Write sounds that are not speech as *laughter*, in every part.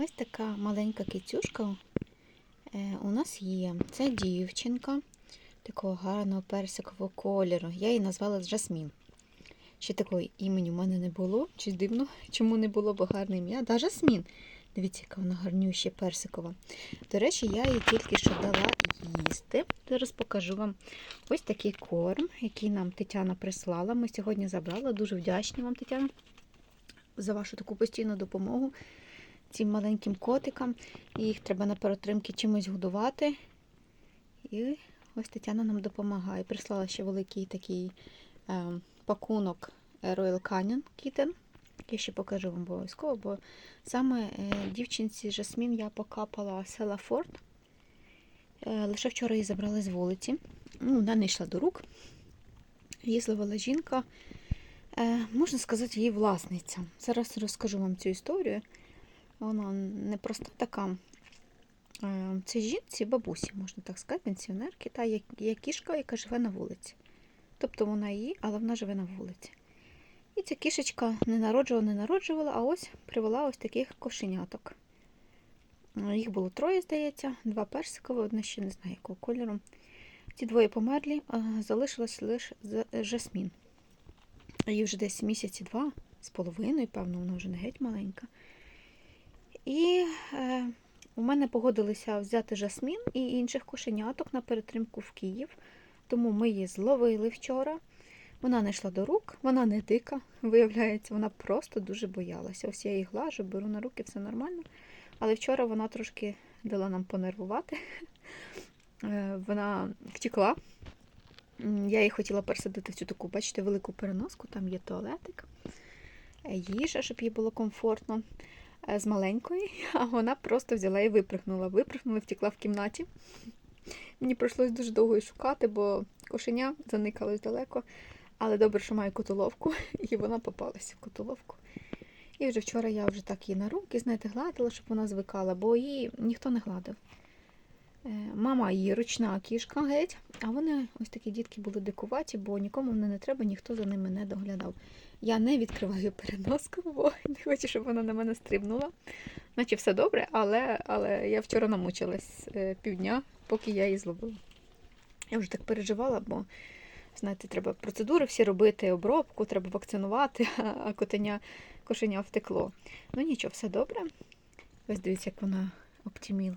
Ось така маленька кицюшка е, у нас є. Це дівчинка такого гарного персикового кольору. Я її назвала Жасмін. Ще такого імені в мене не було. Чи дивно, чому не було, бо гарне ім'я. Да, Жасмін. Дивіться, яка вона гарнюща персикова. До речі, я їй тільки що дала їсти. Зараз покажу вам ось такий корм, який нам Тетяна прислала. Ми сьогодні забрали. Дуже вдячні вам, Тетяна, за вашу таку постійну допомогу цим маленьким котикам. Їх треба на перетримки чимось годувати. І ось Тетяна нам допомагає. Прислала ще великий такий е, пакунок Royal Canin Kitten. Я ще покажу вам обов'язково, бо саме е, дівчинці Жасмін я покапала села Форт. Е, лише вчора її забрали з вулиці. Ну, вона не йшла до рук. Її зловила жінка, е, можна сказати, її власниця. Зараз розкажу вам цю історію. Вона не просто така. Е, Це жінці, бабусі, можна так сказати, пенсіонерки, та є, кішка, яка живе на вулиці. Тобто вона її, але вона живе на вулиці. І ця кішечка не народжувала, не народжувала, а ось привела ось таких кошеняток. Е, Їх було троє, здається, два персикові, одне ще не знаю якого кольору. Ці двоє померлі, а залишилась лише жасмін. Їй вже десь місяці два з половиною, певно, вона вже не геть маленька. І е, у мене погодилися взяти жасмін і інших кошеняток на перетримку в Київ. Тому ми її зловили вчора. Вона не йшла до рук, вона не дика, виявляється, вона просто дуже боялася. Ось я її глажу, беру на руки, все нормально. Але вчора вона трошки дала нам понервувати. Е, Вона втекла. Я її хотіла пересадити в цю таку, бачите, велику переноску, там є туалетик, е, їжа, щоб їй було комфортно з маленької, *laughs* а вона просто взяла і випрыгнула. Випрыгнула, втекла в кімнаті. Мені прийшлось дуже довго її шукати, бо кошеня заникалось далеко. Але добре, що маю котоловку, *laughs* і вона попалася в котоловку. І вже вчора я вже так її на руки, знаєте, гладила, щоб вона звикала, бо її ніхто не гладив. Е, Мама її ручна кішка геть, а вони ось такі дітки були дикуваті, бо нікому вони не треба, ніхто за ними не доглядав. Я не відкриваю переноску, бо *laughs* не хочу, щоб вона на мене стрибнула. Наче все добре, але, але я вчора намучилась е, півдня, поки я її зловила. Я вже так переживала, бо, знаєте, треба процедури всі робити, обробку, треба вакцинувати, *laughs* а- котеня, кошеня втекло. Ну нічого, все добре. Ось дивіться, як вона оптіміл.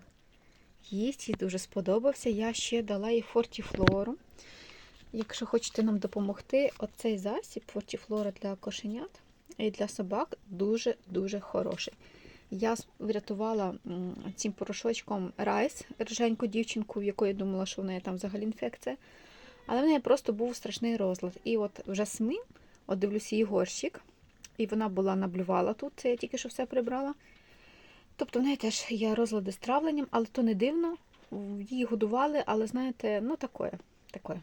Їй дуже сподобався. Я ще дала їй фортіфлору. Якщо хочете нам допомогти, оцей засіб фортіфлора для кошенят і для собак дуже-дуже хороший. Я врятувала цим порошочком райс, рженьку дівчинку, в якої думала, що в неї там взагалі інфекція. Але в неї просто був страшний розлад. І от жасмин, от дивлюся, її горщик, і вона була наблювала тут, це я тільки що все прибрала. Тобто в неї теж є розлади з травленням, але то не дивно. Її годували, але знаєте, ну таке. таке.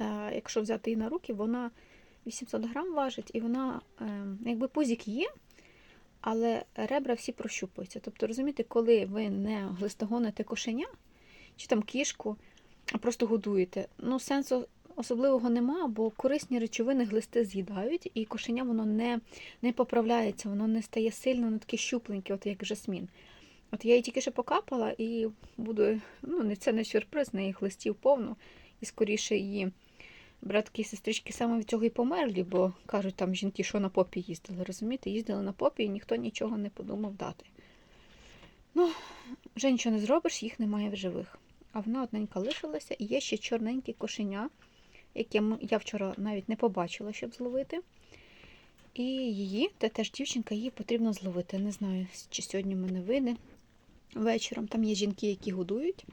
Е, якщо взяти її на руки, вона 800 грам важить, і вона, е, якби пузик є, але ребра всі прощупуються. Тобто, розумієте, коли ви не глистогоните кошеня чи там кішку, а просто годуєте, ну сенсу особливого нема, бо корисні речовини глисти з'їдають, і кошеня воно не, не поправляється, воно не стає сильно, воно таке щупленьке, от як жасмін. От я її тільки що покапала і буду, ну це не сюрприз, в неї глистів повно, і скоріше її братки і сестрички саме від цього і померлі, бо кажуть, там жінки, що на попі їздили, розумієте? Їздили на попі і ніхто нічого не подумав дати. Ну, вже нічого не зробиш, їх немає в живих. А вона одненька лишилася, і є ще чорненьке кошеня, яке я вчора навіть не побачила, щоб зловити. І її, та теж дівчинка, її потрібно зловити. Не знаю, чи сьогодні в мене вийде вечором. Там є жінки, які годують.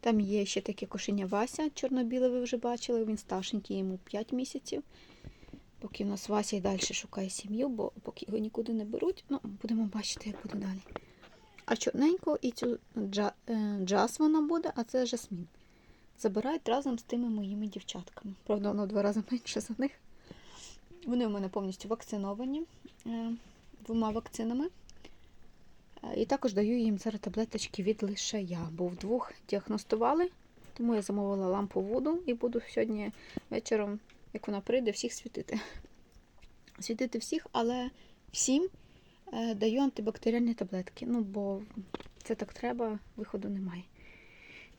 Там є ще таке кошеня Вася, чорно-біле, ви вже бачили, він старшенький, йому 5 місяців. Поки в нас Вася і далі шукає сім'ю, бо поки його нікуди не беруть, ну, будемо бачити, як буде далі. А чорненько і цю джа, е, джаз вона буде, а це жасмін. Забирають разом з тими моїми дівчатками. Правда, воно в два рази менше за них. Вони у мене повністю вакциновані е, двома вакцинами. Е, І також даю їм зараз таблеточки від лишая, бо вдвох діагностували, тому я замовила лампу воду і буду сьогодні вечором, як вона прийде, всіх світити. Світити всіх, але всім е, даю антибактеріальні таблетки. Ну, бо це так треба, виходу немає.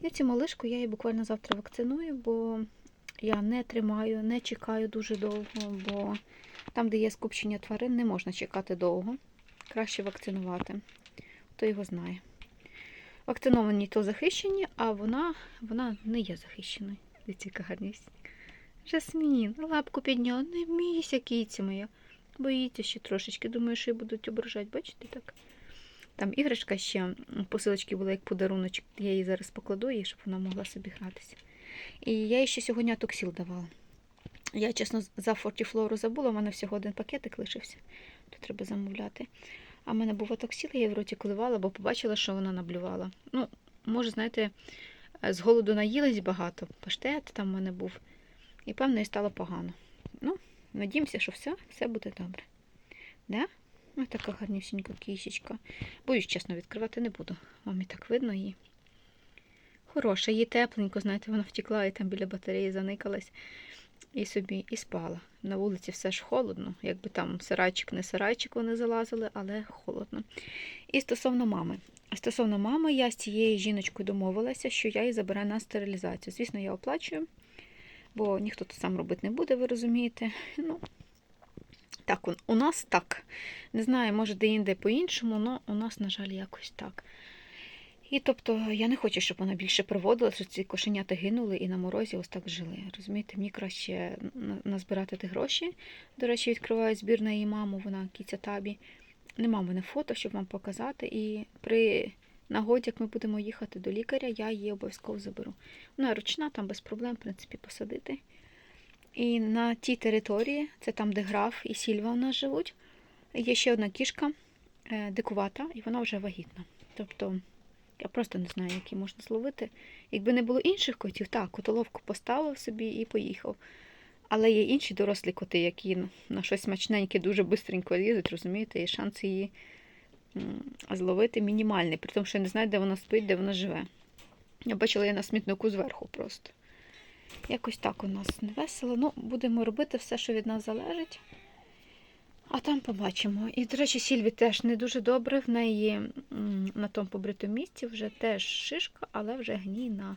І цю малишку я її буквально завтра вакциную, бо я не тримаю, не чекаю дуже довго, бо там, де є скупчення тварин, не можна чекати довго. Краще вакцинувати. Хто його знає. Вакциновані то захищені, а вона, вона не є захищеною. Дивіться, гарність. Жасмін, лапку підняла, не мійся, кіця моя. Боїться ще трошечки. Думаю, що її будуть ображати. Бачите, так? Там іграшка ще посилочки були як подаруночок. Я її зараз покладу їй, щоб вона могла собі гратися. І я їй ще сьогодні атоксіл давала. Я, чесно, за фортіфлору забула, у мене всього один пакетик лишився. То треба замовляти. А в мене був атоксіл, я її в роті коливала, бо побачила, що вона наблювала. Ну, може, знаєте, е, з голоду наїлась багато. Паштет там в мене був. І, певно, і стало погано. Ну, надіємося, що все, все буде добре. Да? Ось така гарнюсінька кішечка. Боюсь, чесно, відкривати не буду. Вам і так видно її. Хороша, її тепленько, знаєте, вона втекла і там біля батареї заникалась і собі і спала. На вулиці все ж холодно, якби там сарайчик, не сарайчик вони залазили, але холодно. І стосовно мами. Стосовно мами, я з цією жіночкою домовилася, що я її забираю на стерилізацію. Звісно, я оплачую, бо ніхто то сам робити не буде, ви розумієте. Ну, так, у- нас так. Не знаю, може, де-інде по-іншому, але у нас, на жаль, якось так. І тобто я не хочу, щоб вона більше проводила, що ці кошенята гинули і на морозі ось так жили. Розумієте, мені краще назбирати ті гроші. До речі, відкриваю збір на її маму, вона кіця табі. Нема в мене фото, щоб вам показати. І при нагоді, як ми будемо їхати до лікаря, я її обов'язково заберу. Вона ручна, там без проблем, в принципі, посадити. І на тій території, це там, де граф і сільва у нас живуть, є ще одна кішка е, дикувата, і вона вже вагітна. Тобто, я просто не знаю, які можна зловити. Якби не було інших котів, так, котоловку поставив собі і поїхав. Але є інші дорослі коти, які на щось смачненьке дуже швидко лізуть, розумієте, і шанс її зловити мінімальний, при тому, що я не знаю, де вона спить, де вона живе. Я бачила її на смітнику зверху просто. Якось так у нас не весело. Ну, будемо робити все, що від нас залежить. А там побачимо. І, до речі, Сільві теж не дуже добре. В неї на тому побритому місці вже теж шишка, але вже гнійна.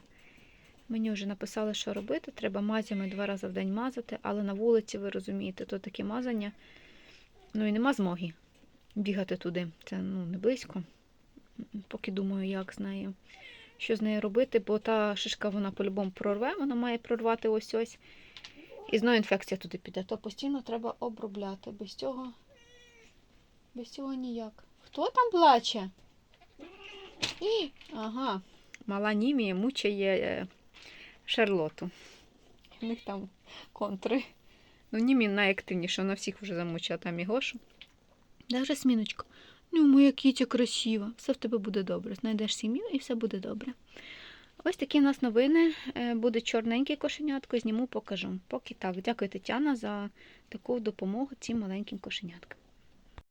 Мені вже написали, що робити. Треба мазями два рази в день мазати, але на вулиці, ви розумієте, то таке мазання. Ну і нема змоги бігати туди. Це ну, не близько. Поки думаю, як з нею. Що з нею робити, бо та шишка вона по-любому прорве, вона має прорвати ось ось. І знову інфекція туди піде. То постійно треба обробляти. Без цього. Без цього ніяк. Хто там плаче? І, ага, мала Німія мучає е, Шарлоту. У них там контри. Ну, Німі найактивніша, вона всіх вже замучила там і Гошу. Даже сміночка. Ну, моя кітя красива. Все в тебе буде добре. Знайдеш сім'ю і все буде добре. Ось такі в нас новини. Е, Буде чорненький кошенятко, зніму, покажу. Поки так. Дякую, Тетяна, за таку допомогу цим маленьким кошеняткам.